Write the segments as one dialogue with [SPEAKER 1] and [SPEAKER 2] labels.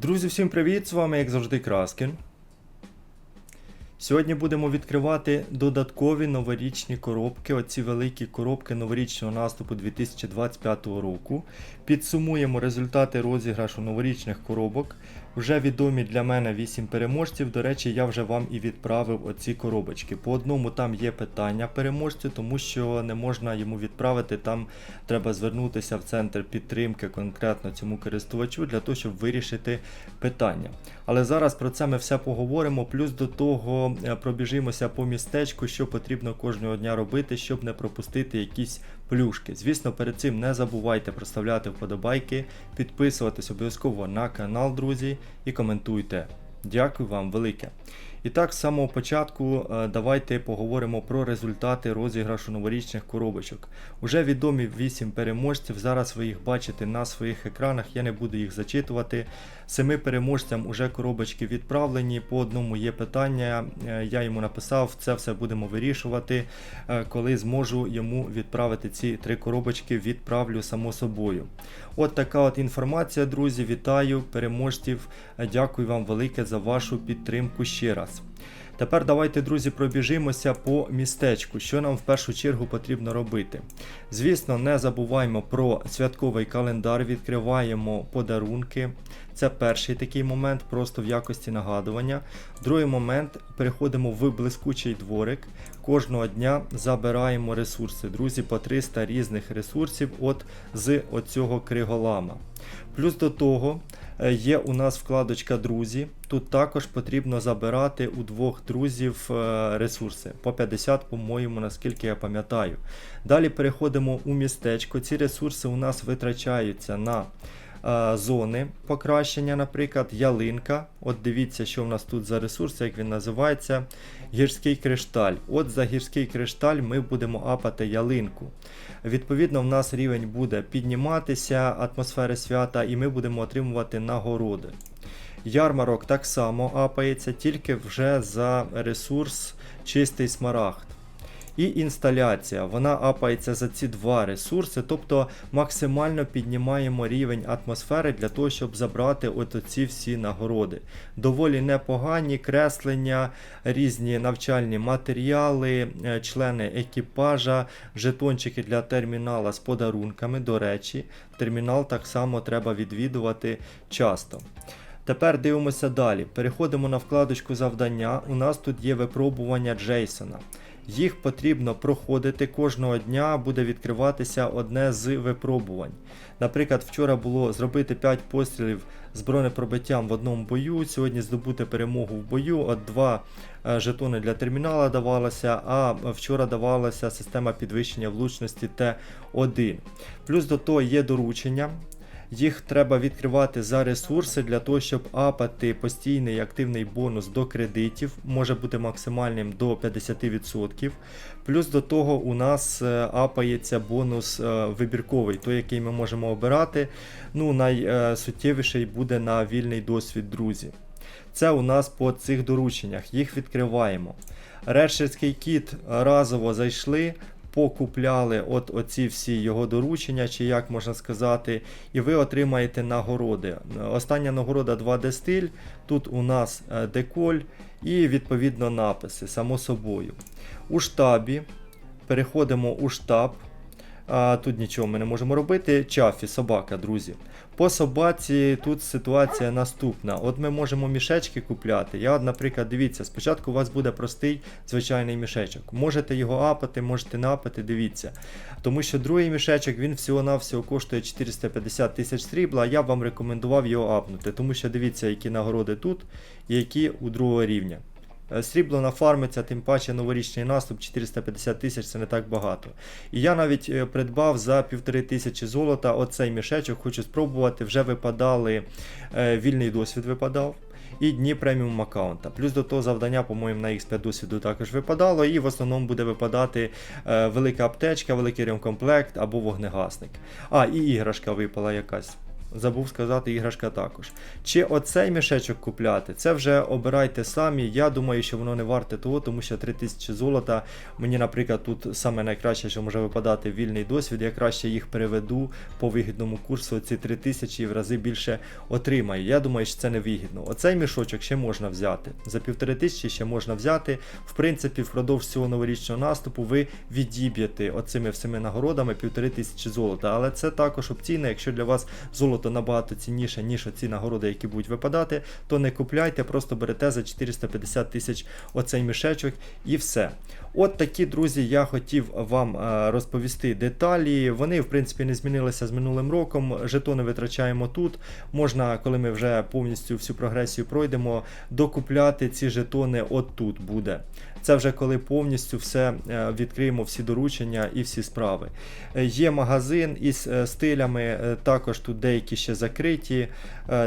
[SPEAKER 1] Друзі, всім привіт! З вами, як завжди, Краскін. Сьогодні будемо відкривати додаткові новорічні коробки, оці великі коробки новорічного наступу 2025 року. Підсумуємо результати розіграшу новорічних коробок. Вже відомі для мене 8 переможців. До речі, я вже вам і відправив оці коробочки. По одному там є питання переможцю, тому що не можна йому відправити. Там треба звернутися в центр підтримки конкретно цьому користувачу для того, щоб вирішити питання. Але зараз про це ми все поговоримо. Плюс до того е, пробіжимося по містечку, що потрібно кожного дня робити, щоб не пропустити якісь плюшки. Звісно, перед цим не забувайте проставляти вподобайки, підписуватись обов'язково на канал, друзі, і коментуйте. Дякую вам велике. І так, з самого початку е, давайте поговоримо про результати розіграшу новорічних коробочок. Уже відомі 8 переможців. Зараз ви їх бачите на своїх екранах, я не буду їх зачитувати. Семи переможцям уже коробочки відправлені. По одному є питання. е, Я йому написав, це все будемо вирішувати. Е, Коли зможу йому відправити ці три коробочки, відправлю само собою. От така от інформація, друзі. Вітаю переможців. Дякую вам велике за вашу підтримку ще раз. Тепер давайте, друзі, пробіжимося по містечку, що нам в першу чергу потрібно робити. Звісно, не забуваємо про святковий календар, відкриваємо подарунки. Це перший такий момент, просто в якості нагадування. Другий момент переходимо в блискучий дворик. Кожного дня забираємо ресурси. Друзі, по 300 різних ресурсів от з оцього криголама. Плюс до того е, є у нас вкладочка Друзі. Тут також потрібно забирати у двох друзів е, ресурси по 50, по-моєму, наскільки я пам'ятаю. Далі переходимо у містечко. Ці ресурси у нас витрачаються на зони покращення, наприклад, ялинка. От дивіться, що в нас тут за ресурс, як він називається. Гірський кришталь. От за гірський кришталь ми будемо апати ялинку. Відповідно, в нас рівень буде підніматися, атмосфери свята, і ми будемо отримувати нагороди. Ярмарок так само апається, тільки вже за ресурс чистий смарагд. І інсталяція, вона апається за ці два ресурси, тобто максимально піднімаємо рівень атмосфери для того, щоб забрати от оці всі нагороди. Доволі непогані креслення, різні навчальні матеріали, е, члени екіпажа, жетончики для термінала з подарунками. До речі, термінал так само треба відвідувати часто. Тепер дивимося далі. Переходимо на вкладочку завдання. У нас тут є випробування Джейсона. Їх потрібно проходити кожного дня, буде відкриватися одне з випробувань. Наприклад, вчора було зробити 5 пострілів з бронепробиттям в одному бою, сьогодні здобути перемогу в бою. От два е, жетони для термінала давалося, а вчора давалася система підвищення влучності Т1. Плюс до того є доручення. Їх треба відкривати за ресурси для того, щоб апати постійний активний бонус до кредитів, може бути максимальним до 50%. Плюс до того у нас е, апається бонус е, вибірковий, той, який ми можемо обирати. Ну, найсуттєвіший буде на вільний досвід, друзі. Це у нас по цих дорученнях. Їх відкриваємо. Решерський кіт разово зайшли, покупляли от оці всі його доручення, чи як можна сказати, і ви отримаєте нагороди. Остання нагорода 2D стиль. Тут у нас е, деколь і відповідно написи, само собою. У штабі переходимо у штаб. А, тут нічого ми не можемо робити. Чафі, собака, друзі. По собаці тут ситуація наступна. От ми можемо мішечки купляти. Я, наприклад, дивіться, спочатку у вас буде простий звичайний мішечок. Можете його апати, можете напати, дивіться. Тому що другий мішечок він всього-навсього коштує 450 тисяч срібла, я вам рекомендував його апнути. Тому що дивіться, які нагороди тут і які у другого рівня. Е, Срібло нафармиться, тим паче новорічний наступ 450 тисяч це не так багато. І я навіть е, придбав за півтори тисячі золота оцей мішечок, хочу спробувати. Вже випадали е, вільний досвід випадав. І дні преміум аккаунта. Плюс до того завдання, по-моєму, на X5 досвіду також випадало, і в основному буде випадати е, велика аптечка, великий ремкомплект або вогнегасник. А, і іграшка випала якась. Забув сказати, іграшка також. Чи оцей мішечок купляти, це вже обирайте самі. Я думаю, що воно не варте того, тому що 3000 золота. Мені, наприклад, тут саме найкраще, що може випадати вільний досвід. Я краще їх переведу по вигідному курсу. Ці 3000 і в рази більше отримаю. Я думаю, що це не вигідно. Оцей мішочок ще можна взяти. За 1500 ще можна взяти. В принципі, впродовж цього новорічного наступу ви відіб'єте оцими всіми нагородами 1500 золота. Але це також опційно. Якщо для вас золото набагато цінніше, ніж оці нагороди, які будуть випадати, то не купляйте, просто берете за 450 тисяч оцей мішечок і все. От такі, друзі, я хотів вам е, розповісти деталі. Вони, в принципі, не змінилися з минулим роком. Жетони витрачаємо тут. Можна, коли ми вже повністю всю прогресію пройдемо, докупляти ці жетони от тут буде. Це вже коли повністю все е, відкриємо, всі доручення і всі справи. Е, Є магазин із стилями, також тут деякі ще закриті,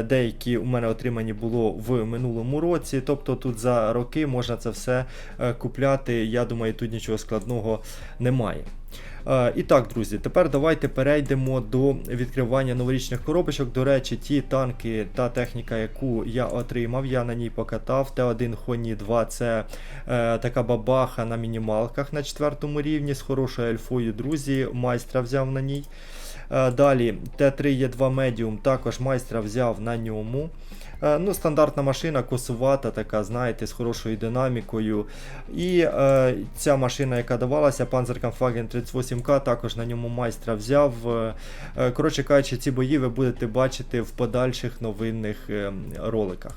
[SPEAKER 1] деякі у мене отримані було в минулому році. Тобто тут за роки можна це все купляти. Я думаю, тут нічого складного немає. Е, І так, друзі, тепер давайте перейдемо до відкривання новорічних коробочок. До речі, ті танки та техніка, яку я отримав, я на ній покатав. Т1 Хоні 2 це е, така бабаха на мінімалках на четвертому рівні з хорошою альфою, друзі. Майстра взяв на ній. Е, Далі Т3 Е2 Medium також майстра взяв на ньому. Е, Ну, Стандартна машина, косувата, така, знаєте, з хорошою динамікою. І е, ця машина, яка давалася, Panzerkampfwagen 38К, також на ньому майстра взяв. Е, е, Коротше кажучи, ці бої ви будете бачити в подальших новинних е, роликах.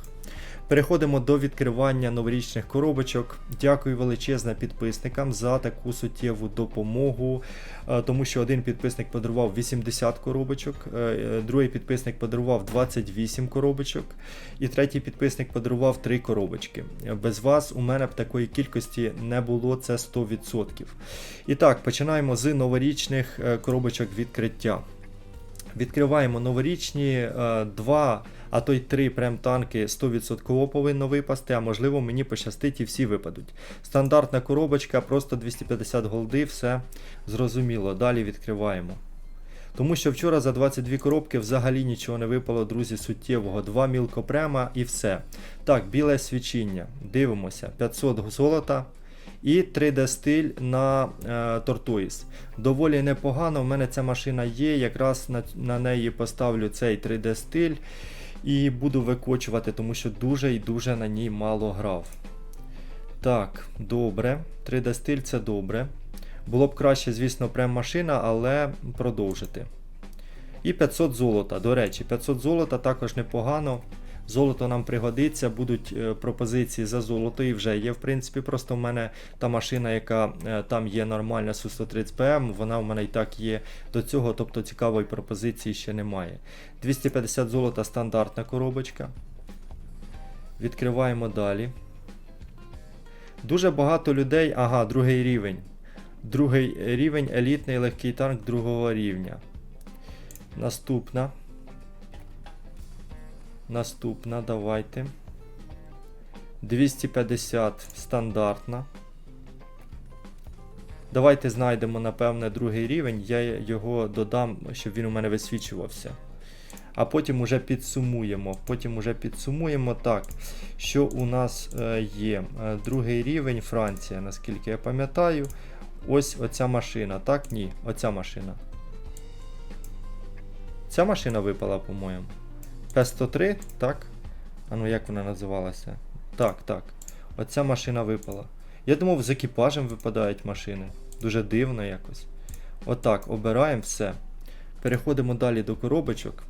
[SPEAKER 1] Переходимо до відкривання новорічних коробочок. Дякую величезне підписникам за таку суттєву допомогу, е, тому що один підписник подарував 80 коробочок, е, е, другий підписник подарував 28 коробочок, і третій підписник подарував 3 коробочки. Без вас у мене б такої кількості не було, це 100%. І так, починаємо з новорічних коробочок відкриття. Відкриваємо новорічні два, а то й три прем-танки 100% повинно випасти, а можливо мені пощастить і всі випадуть. Стандартна коробочка, просто 250 голди, все зрозуміло. Далі відкриваємо. Тому що вчора за 22 коробки взагалі нічого не випало, друзі, суттєвого. Два мілкопрема і все. Так, біле свічіння. Дивимося. 500 золота. І 3D стиль на е, Tortoise. Доволі непогано. У мене ця машина є. Якраз на, на неї поставлю цей 3D стиль і буду викочувати, тому що дуже і дуже на ній мало грав. Так, добре. 3D стиль це добре. Було б краще, звісно, прем машина, але продовжити. І 500 золота. До речі, 500 золота також непогано. Золото нам пригодиться, будуть е, пропозиції за золото і вже є. В принципі, просто в мене та машина, яка е, там є нормальна Су-130 ПМ, вона в мене і так є до цього, тобто цікавої пропозиції ще немає. 250 золота стандартна коробочка. Відкриваємо далі. Дуже багато людей. Ага, другий рівень. Другий рівень елітний легкий танк другого рівня. Наступна. Наступна, давайте. 250 стандартна. Давайте знайдемо, напевне, другий рівень. Я його додам, щоб він у мене висвічувався. А потім уже підсумуємо. Потім уже підсумуємо так, що у нас е, є. Е, другий рівень Франція, наскільки я пам'ятаю. Ось оця машина. Так, ні, оця машина. Ця машина випала, по-моєму. П103, так? А ну як вона називалася? Так, так. Оця машина випала. Я думав, з екіпажем випадають машини. Дуже дивно якось. Отак, обираємо все. Переходимо далі до коробочок.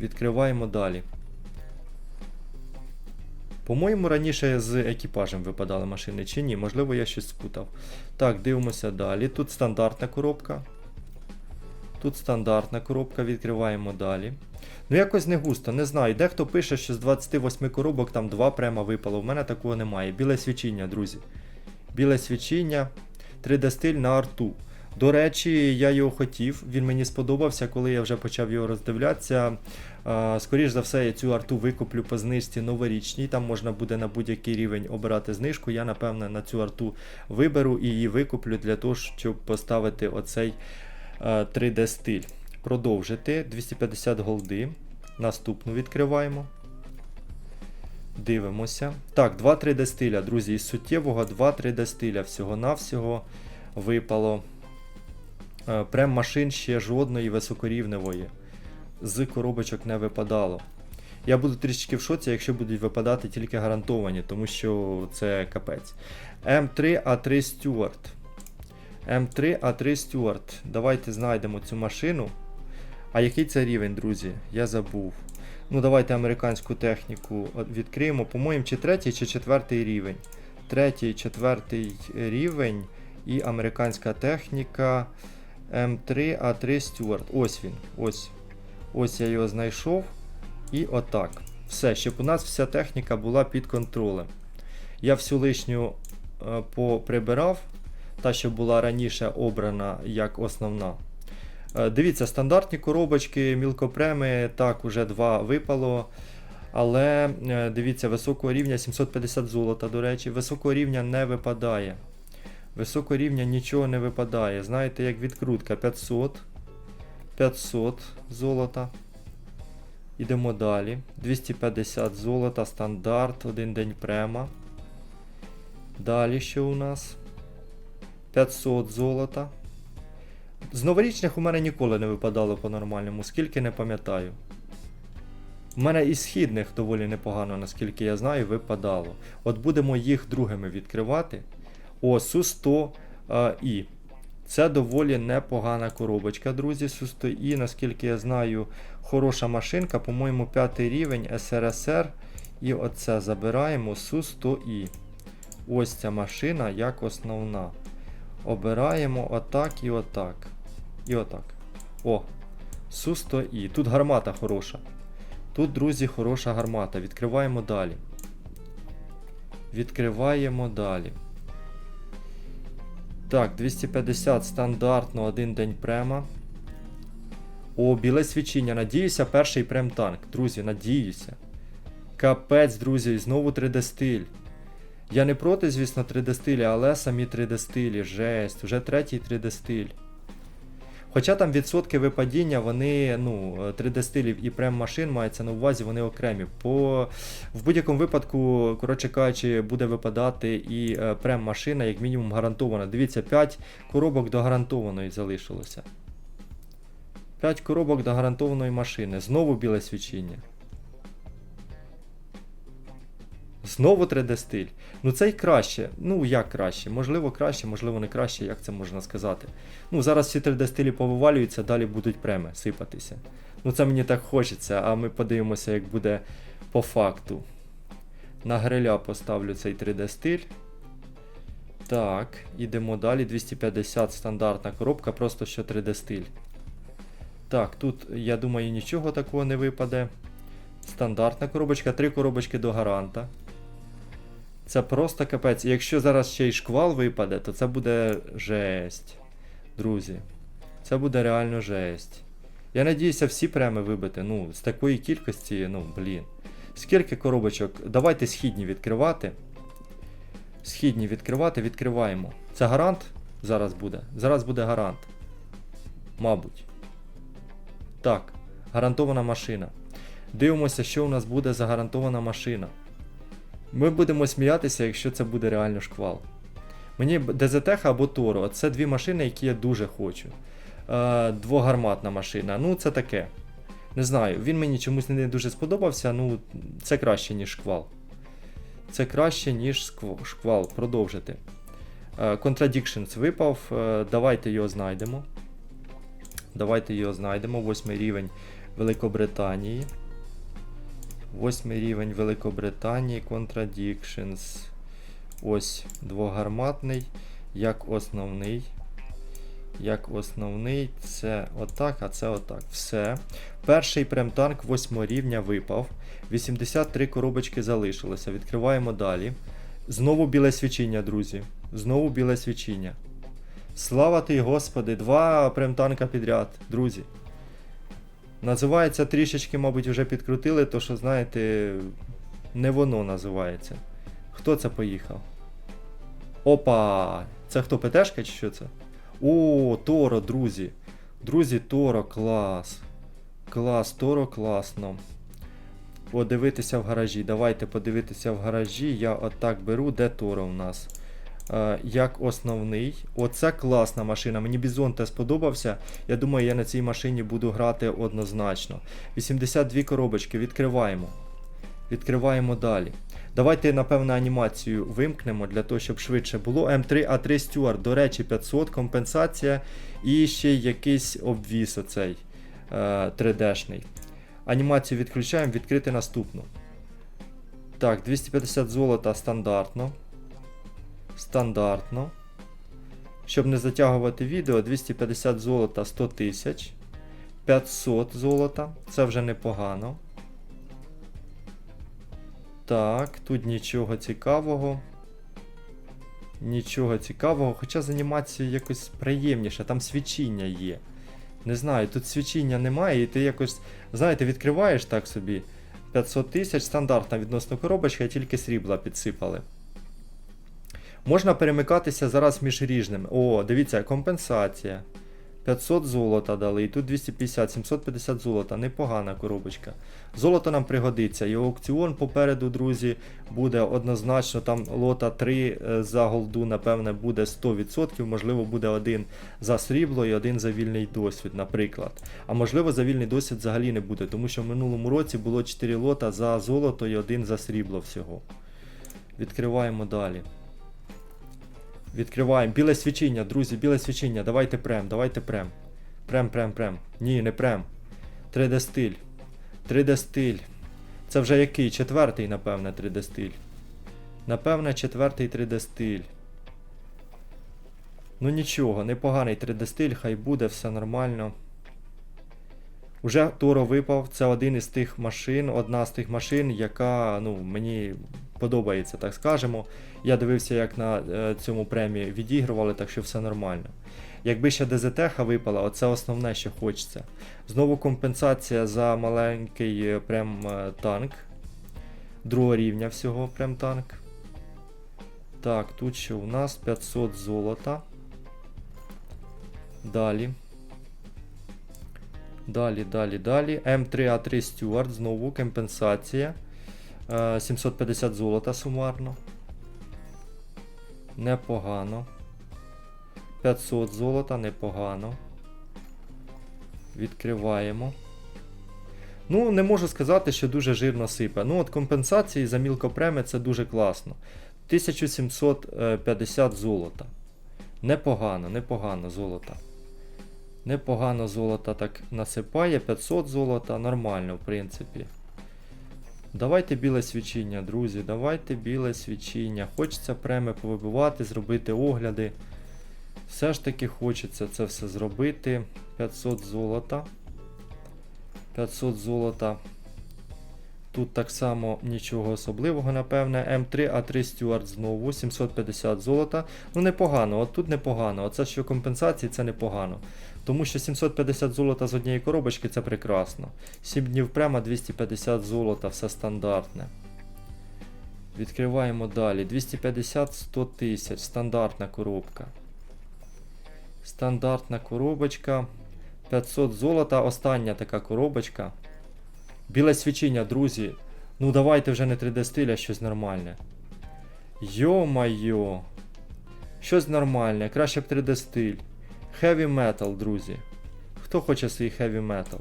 [SPEAKER 1] Відкриваємо далі. По-моєму, раніше з екіпажем випадали машини чи ні? Можливо, я щось спутав. Так, дивимося далі. Тут стандартна коробка. Тут стандартна коробка, відкриваємо далі. Ну, якось не густо, не знаю. Дехто пише, що з 28 коробок там 2 према випало. У мене такого немає. Біле свічіння, друзі. Біле свічіння, 3D стиль на арту. До речі, я його хотів, він мені сподобався, коли я вже почав його роздивлятися. А, Скоріш за все, я цю арту викуплю по знижці новорічній. Там можна буде на будь-який рівень обирати знижку. Я, напевне, на цю арту виберу і її викуплю для того, щоб поставити оцей Е, 3D стиль. Продовжити 250 голди. Наступну відкриваємо. Дивимося. Так, 2 3D стиля, друзі, із суттєвого 2 3D стиля. Всього-навсього випало. Е, Прем машин ще жодної високорівневої. З коробочок не випадало. Я буду трішечки в шоці, якщо будуть випадати тільки гарантовані, тому що це капець. М3А3 Стюарт. М3А3 Стюарт. Давайте знайдемо цю машину. А який це рівень, друзі? Я забув. Ну, давайте американську техніку відкриємо. По-моєму, чи третій, чи четвертий рівень. Третій, четвертий рівень і американська техніка М3А3 Стюарт. Ось він. Ось Ось я його знайшов. І отак. Все, щоб у нас вся техніка була під контролем. Я всю лишню е, поприбирав та, що була раніше обрана як основна. Е, Дивіться, стандартні коробочки, мілкопреми, так, уже два випало. Але е, дивіться, високого рівня 750 золота, до речі, високого рівня не випадає. Високого рівня нічого не випадає. Знаєте, як відкрутка 500. 500 золота. Ідемо далі. 250 золота, стандарт, один день према. Далі що у нас? 500 золота. З новорічних у мене ніколи не випадало по-нормальному, скільки не пам'ятаю. У мене із східних доволі непогано, наскільки я знаю, випадало. От будемо їх другими відкривати. О, Су-100 а, І. Це доволі непогана коробочка, друзі. Су-100 І, наскільки я знаю, хороша машинка, по-моєму, п'ятий рівень СРСР. І оце забираємо Су-100 І. Ось ця машина як основна. Обираємо отак і отак. І отак. О, Су-100І. Тут гармата хороша. Тут, друзі, хороша гармата. Відкриваємо далі. Відкриваємо далі. Так, 250 стандартно, один день према. О, біле свічіння. Надіюся, перший прем-танк. Друзі, надіюся. Капець, друзі, знову 3D стиль. Я не проти, звісно, 3D стилі, але самі 3D стилі. Жесть, вже третій 3D стиль. Хоча там відсотки випадіння, вони, ну, 3D стилів і прем машин мається на увазі, вони окремі. По, в будь-якому випадку, коротше кажучи, буде випадати і е, прем машина, як мінімум, гарантована. Дивіться, 5 коробок до гарантованої залишилося. 5 коробок до гарантованої машини. Знову біле свічіння. Знову 3D стиль. Ну це й краще. Ну як краще? Можливо, краще, можливо, не краще, як це можна сказати. Ну, зараз всі 3D стилі повивалюються, далі будуть преми сипатися. Ну це мені так хочеться, а ми подивимося, як буде по факту. На гриля поставлю цей 3D стиль. Так, ідемо далі. 250 стандартна коробка, просто що 3D стиль. Так, тут, я думаю, нічого такого не випаде. Стандартна коробочка, три коробочки до гаранта. Це просто капець. І якщо зараз ще й шквал випаде, то це буде жесть. Друзі. Це буде реально жесть. Я надіюся, всі преми вибити. Ну, з такої кількості, ну, блін. Скільки коробочок? Давайте східні відкривати. Східні відкривати, відкриваємо. Це гарант зараз буде. Зараз буде гарант. Мабуть. Так, гарантована машина. Дивимося, що у нас буде за гарантована машина. Ми будемо сміятися, якщо це буде реально шквал. Мені ДЗТХ або Торо. Це дві машини, які я дуже хочу. Е, двогарматна машина. Ну, це таке. Не знаю, він мені чомусь не дуже сподобався, ну, це краще, ніж шквал. Це краще, ніж шквал. Продовжити. Е, Contradictions випав. Е, давайте його знайдемо. Давайте його знайдемо. Восьмий рівень Великобританії. Восьмий рівень Великобританії Contradictions. Ось двогарматний. Як основний. Як основний, це отак, а це отак. Все. Перший прем-танк 8 рівня випав. 83 коробочки залишилося. Відкриваємо далі. Знову біле свічіння, друзі. Знову біле свічіння. Слава ти, Господи, два прем-танка підряд, друзі. Називається трішечки, мабуть, вже підкрутили, то що, знаєте, не воно називається. Хто це поїхав? Опа! Це хто ПТшка чи що це? О, Торо, друзі. Друзі, Торо, клас. Клас, Торо, класно. Подивитися в гаражі. Давайте подивитися в гаражі. Я отак беру, де Торо у нас. Е, як основний. Оце класна машина. Мені Бізон те сподобався. Я думаю, я на цій машині буду грати однозначно. 82 коробочки, відкриваємо. Відкриваємо далі. Давайте, напевно, анімацію вимкнемо для того, щоб швидше було. М3А3 Stewart, до речі, 500, компенсація і ще якийсь обвіс оцей е, 3D-шний. Анімацію відключаємо, відкрити наступну. Так, 250 золота стандартно. Стандартно. Щоб не затягувати відео, 250 золота 100 тисяч. 500 золота. Це вже непогано. Так, тут нічого цікавого. Нічого цікавого, хоча з анімацією якось приємніше, там свічіння є. Не знаю, тут свічіння немає, і ти якось, знаєте, відкриваєш так собі 500 тисяч, стандартна відносно коробочка, тільки срібла підсипали. Можна перемикатися зараз між ріжними. О, дивіться, компенсація. 500 золота дали, і тут 250, 750 золота. Непогана коробочка. Золото нам пригодиться. І аукціон попереду, друзі, буде однозначно. Там лота 3 е, за голду, напевне, буде 100%. Можливо, буде один за срібло і один за вільний досвід, наприклад. А можливо, за вільний досвід взагалі не буде, тому що в минулому році було 4 лота за золото і один за срібло всього. Відкриваємо далі. Відкриваємо. Біле свічіння, друзі, біле свічіння. Давайте прем, давайте прем. Прем, прем, прем. Ні, не прем. 3D стиль. 3D стиль. Це вже який? Четвертий, напевне, 3D стиль. Напевне, четвертий 3D стиль. Ну нічого, непоганий 3D стиль, хай буде, все нормально. Уже Торо випав, це один із тих машин, одна з тих машин, яка ну, мені подобається, так скажемо. Я дивився, як на е, цьому премії відігрували, так що все нормально. Якби ще ДЗТ випала, оце основне, що хочеться. Знову компенсація за маленький е, прем е, танк. Другого рівня всього прем танк. Так, тут що у нас 500 золота. Далі. Далі, далі, далі. М3А3 Stewart, знову компенсація. Е, 750 золота сумарно. Непогано. 500 золота, непогано. Відкриваємо. Ну, не можу сказати, що дуже жирно сипе. Ну, от компенсації за мілкопреми це дуже класно. 1750 золота. Непогано, непогано золота. Непогано золота так насипає, 500 золота, нормально, в принципі. Давайте біле свічіння, друзі, давайте біле свічіння. Хочеться преми повибивати, зробити огляди. Все ж таки хочеться це все зробити. 500 золота. 500 золота. Тут так само нічого особливого, напевне. М3А3 Stewart знову, 750 золота. Ну, непогано, от тут непогано. Оце що компенсації, це непогано. Тому що 750 золота з однієї коробочки це прекрасно. 7 днів прямо 250 золота, все стандартне. Відкриваємо далі. 250-100 тисяч. Стандартна коробка. Стандартна коробочка. 500 золота. Остання така коробочка. Біле свічіння, друзі. Ну давайте вже не 3D стиль, а щось нормальне. Йо-майо. Щось нормальне, краще б 3D стиль. Heavy Metal, друзі. Хто хоче свій Heavy Metal?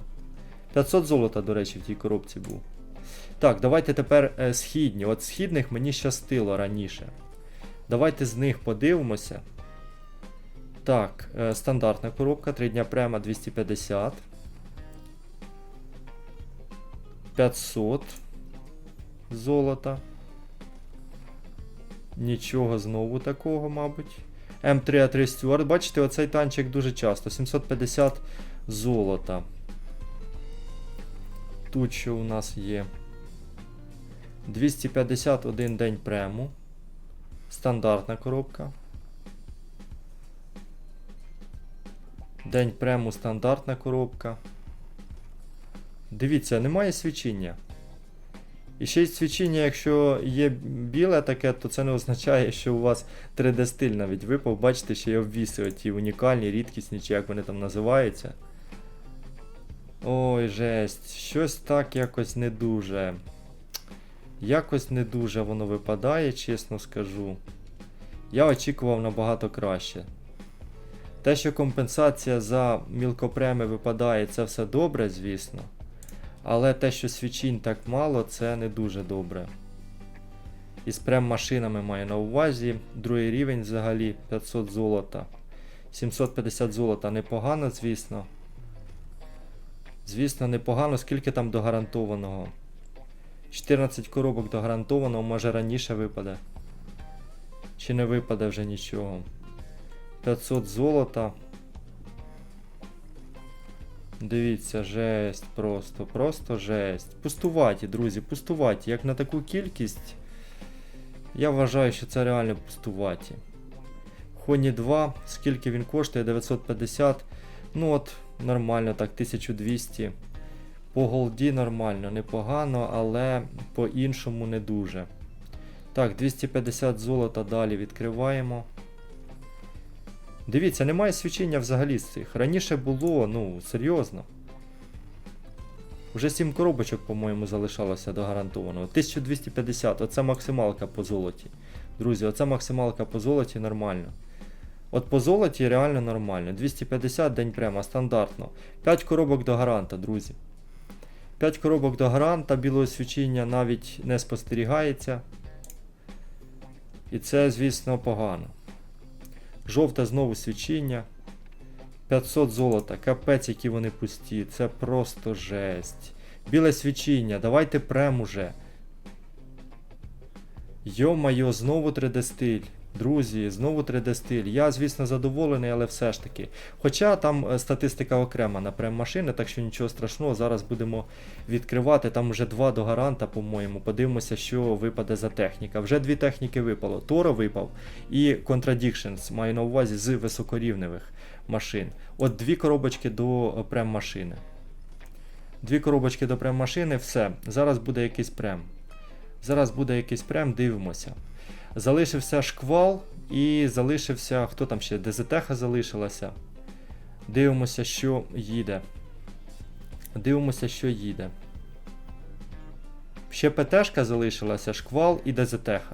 [SPEAKER 1] 500 золота, до речі, в тій коробці був. Так, давайте тепер е, східні. От східних мені щастило раніше. Давайте з них подивимося. Так, е, стандартна коробка, 3 дня према 250. 500 золота. Нічого знову такого, мабуть. М3А3 Stewart. Бачите, оцей танчик дуже часто. 750 золота. Тут що у нас є? 251 день прему. Стандартна коробка. День прему стандартна коробка. Дивіться, немає свічіння. І ще й свічіння, якщо є біле таке, то це не означає, що у вас 3D стиль навіть випав. Бачите, ще є обвіси оті унікальні, рідкісні, чи як вони там називаються. Ой, жесть. Щось так якось не дуже. Якось не дуже воно випадає, чесно скажу. Я очікував набагато краще. Те, що компенсація за мілкопреми випадає, це все добре, звісно. Але те, що свічінь так мало, це не дуже добре. І з прем-машинами маю на увазі. Другий рівень взагалі 500 золота. 750 золота непогано, звісно. Звісно, непогано, скільки там до гарантованого. 14 коробок до гарантованого, може раніше випаде. Чи не випаде вже нічого. 500 золота. Дивіться, жесть просто, просто жесть. Пустуваті, друзі, пустуваті. Як на таку кількість, я вважаю, що це реально пустуваті. Хоні 2, скільки він коштує? 950. Ну от, нормально, так, 1200. По голді нормально, непогано, але по-іншому не дуже. Так, 250 золота далі відкриваємо. Дивіться, немає свічення взагалі з цих. Раніше було, ну, серйозно. Уже 7 коробочок, по-моєму, залишалося до гарантованого. 1250, оце максималка по золоті. Друзі, оце максималка по золоті нормально. От по золоті реально нормально. 250 день прямо, стандартно. 5 коробок до гаранта, друзі. 5 коробок до гаранта, білого свічіння навіть не спостерігається. І це, звісно, погано. Жовте знову свічіння. 500 золота, капець, які вони пусті. Це просто жесть. Біле свічіння, давайте прем уже. Йо-майо, знову 3D стиль. Друзі, знову 3D стиль. Я, звісно, задоволений, але все ж таки. Хоча там е, статистика окрема на прем-машини, так що нічого страшного, зараз будемо відкривати. Там вже два до гаранта, по-моєму. Подивимося, що випаде за техніка. Вже дві техніки випало. Торо випав і Contradictions, маю на увазі з високорівневих машин. От дві коробочки до е, прем-машини. Дві коробочки до прем-машини, все. Зараз буде якийсь прем. Зараз буде якийсь прем, дивимося. Залишився шквал і залишився. Хто там ще? ДЗТХ залишилася. Дивимося, що їде. Дивимося, що їде. Ще ПТшка залишилася, шквал і ДЗТХ.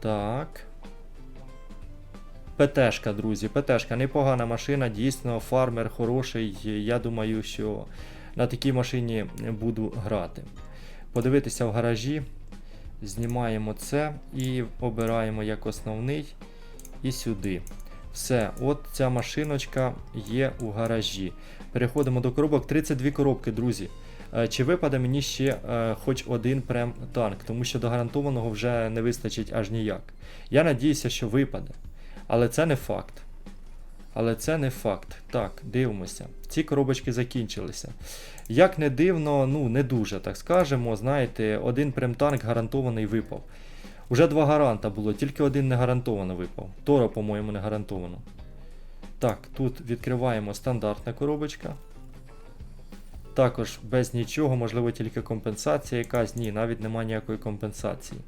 [SPEAKER 1] Так. ПТшка, друзі, ПТшка, непогана машина, дійсно, фармер хороший. Я думаю, що на такій машині буду грати. Подивитися в гаражі. Знімаємо це і обираємо як основний і сюди. Все, от ця машиночка є у гаражі. Переходимо до коробок. 32 коробки, друзі. Е, Чи випаде мені ще е, хоч один прем танк, тому що до гарантованого вже не вистачить аж ніяк. Я надіюся, що випаде. Але це не факт. Але це не факт. Так, дивимося. Ці коробочки закінчилися. Як не дивно, ну не дуже, так скажемо. Знаєте, один премтанк гарантований випав. Уже два гаранта було, тільки один не гарантовано випав. Торо, по-моєму, не гарантовано. Так, тут відкриваємо стандартна коробочка. Також без нічого, можливо, тільки компенсація якась. Ні, навіть немає ніякої компенсації.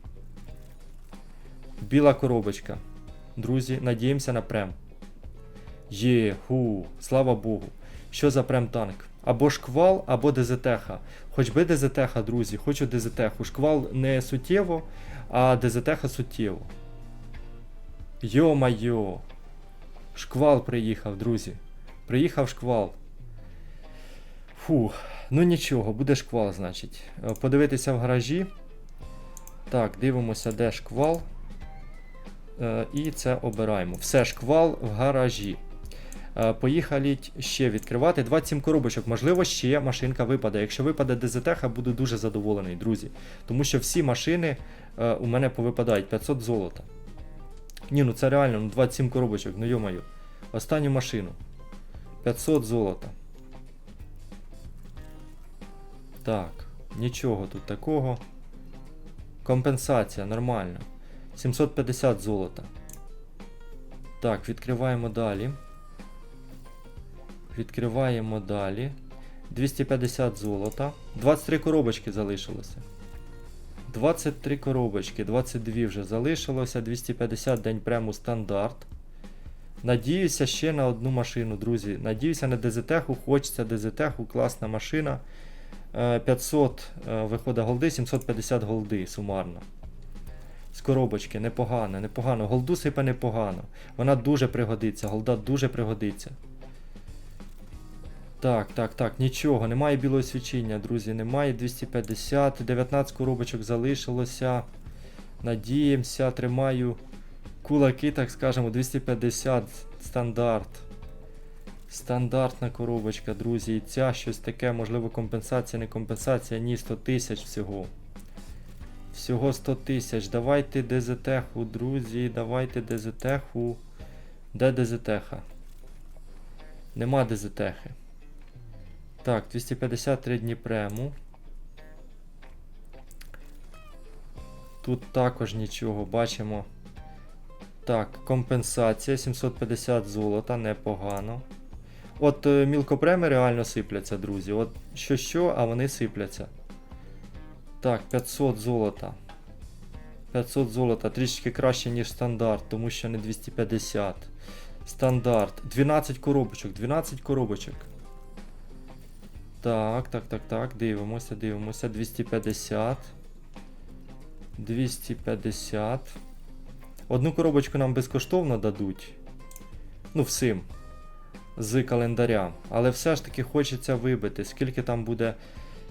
[SPEAKER 1] Біла коробочка. Друзі, надіємося на прем. Є, ху, слава Богу. Що за прем-танк? Або шквал, або ДЗТХ. Хоч би ДЗТХ, друзі, хочу ДЗТХ. Шквал не суттєво, а ДЗТХ суттєво. Йо-майо. Шквал приїхав, друзі. Приїхав шквал. Фу, ну нічого, буде шквал, значить. Е, Подивитися в гаражі. Так, дивимося, де шквал. Е, І це обираємо. Все, шквал в гаражі. Е, Поїхали ще відкривати 27 коробочок. Можливо, ще машинка випаде. Якщо випаде ДЗТХ, буду дуже задоволений, друзі. Тому що всі машини е, у мене повипадають 500 золота. Ні, ну це реально, ну 27 коробочок, ну йомаю. Останню машину. 500 золота. Так, нічого тут такого. Компенсація, нормально. 750 золота. Так, відкриваємо далі. Відкриваємо далі. 250 золота. 23 коробочки залишилося. 23 коробочки, 22 вже залишилося. 250 день прему стандарт. Надіюся ще на одну машину, друзі. Надіюся на ДЗТеху, хочеться ДЗТеху, класна машина. Е, 500 е, виходить голди, 750 голди сумарно. З коробочки, непогано, непогано. Голду сипе непогано. Вона дуже пригодиться, голда дуже пригодиться. Так, так, так, нічого, немає білого свічення, друзі, немає 250, 19 коробочок залишилося. Надіємося, тримаю кулаки, так скажемо, 250 стандарт. Стандартна коробочка, друзі. І ця щось таке, можливо, компенсація, не компенсація, ні, 100 тисяч всього. Всього 100 тисяч. Давайте ДЗТеху, друзі, давайте ДЗТеху. Де ДЗТеха? Нема ДЗТехи. Так, 253 дні прему. Тут також нічого, бачимо. Так, компенсація 750 золота, непогано. От е, мілкопреми реально сипляться, друзі. От що що, а вони сипляться. Так, 500 золота. 500 золота, трішки краще, ніж стандарт, тому що не 250. Стандарт. 12 коробочок, 12 коробочок. Так, так, так, так. Дивимося, дивимося. 250. 250. Одну коробочку нам безкоштовно дадуть. Ну, всім. З календаря. Але все ж таки хочеться вибити. Скільки там буде.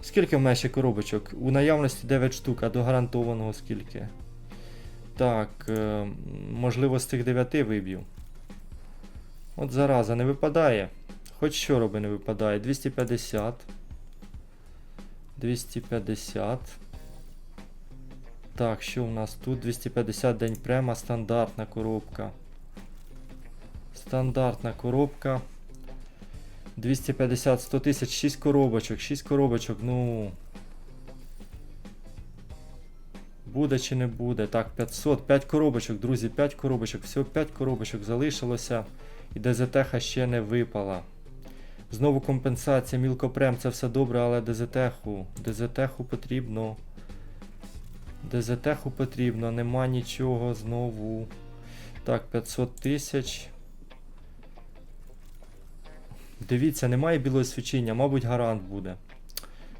[SPEAKER 1] Скільки в мене ще коробочок? У наявності 9 штук, а до гарантованого скільки? Так, е, можливо, з тих 9 виб'ю. От зараза, не випадає. Хоч що роби не випадає. 250. 250. Так, що у нас тут? 250 день према, стандартна коробка. Стандартна коробка. 250, 100 тисяч, 6 коробочок, 6 коробочок, ну. Буде чи не буде? Так, 500, 5 коробочок, друзі, 5 коробочок, всього 5 коробочок залишилося. І ДЗТХ ще не випала. Знову компенсація, мілкопрем, це все добре, але ДЗТХу. ДЗТХу потрібно. ДЗТХу потрібно, нема нічого знову. Так, 500 тисяч. Дивіться, немає білого свічення, мабуть, гарант буде.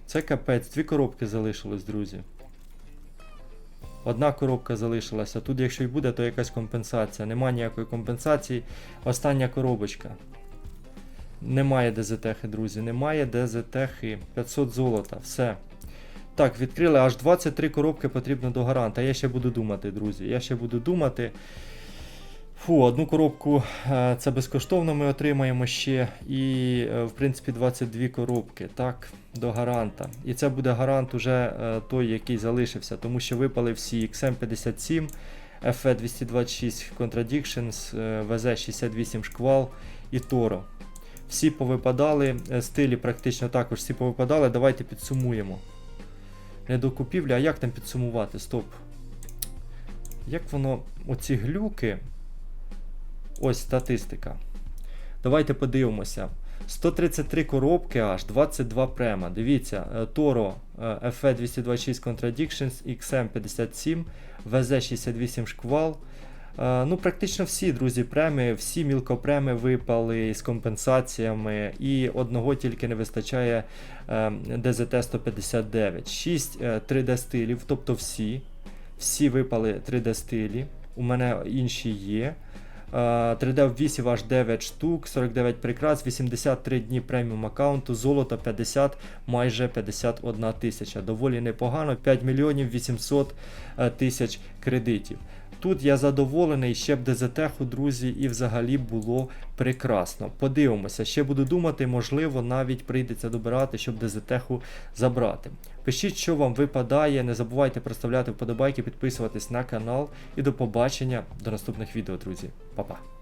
[SPEAKER 1] Це капець, дві коробки залишилось, друзі. Одна коробка залишилася. Тут, якщо й буде, то якась компенсація. Нема ніякої компенсації. Остання коробочка. Немає ДЗТХи, друзі. Немає ДЗТХи. 500 золота. Все. Так, відкрили аж 23 коробки потрібно до гаранта. Я ще буду думати, друзі. Я ще буду думати. Фу, одну коробку е, це безкоштовно ми отримаємо ще. І, е, в принципі, 22 коробки. Так, до гаранта. І це буде гарант уже е, той, який залишився, тому що випали всі XM57, FE226 Contradictions, е, VZ68 шквал і Toro. Всі повипадали, е, стилі практично також всі повипадали. Давайте підсумуємо. Не до купівлі, а як там підсумувати? Стоп. Як воно, оці глюки. Ось статистика. Давайте подивимося. 133 коробки аж, 22 према. Дивіться, е, Toro е, FE226 Contradictions, XM57, VZ68 шквал. Е, Ну, практично всі, друзі, преми, всі мілкопреми випали з компенсаціями, і одного тільки не вистачає е, DZT 159. 6 е, 3D стилів, тобто всі. Всі випали 3D стилі. У мене інші є. Е, 3D в 8 аж 9 штук, 49 прикрас, 83 дні преміум аккаунту, золото 50, майже 51 тисяча. Доволі непогано, 5 мільйонів 800 е, тисяч кредитів. Тут я задоволений, ще б ДЗТху, друзі, і взагалі було прекрасно. Подивимося, ще буду думати, можливо, навіть прийдеться добирати, щоб ДЗТеху забрати. Пишіть, що вам випадає, не забувайте проставляти вподобайки, підписуватись на канал і до побачення до наступних відео, друзі. Па-па.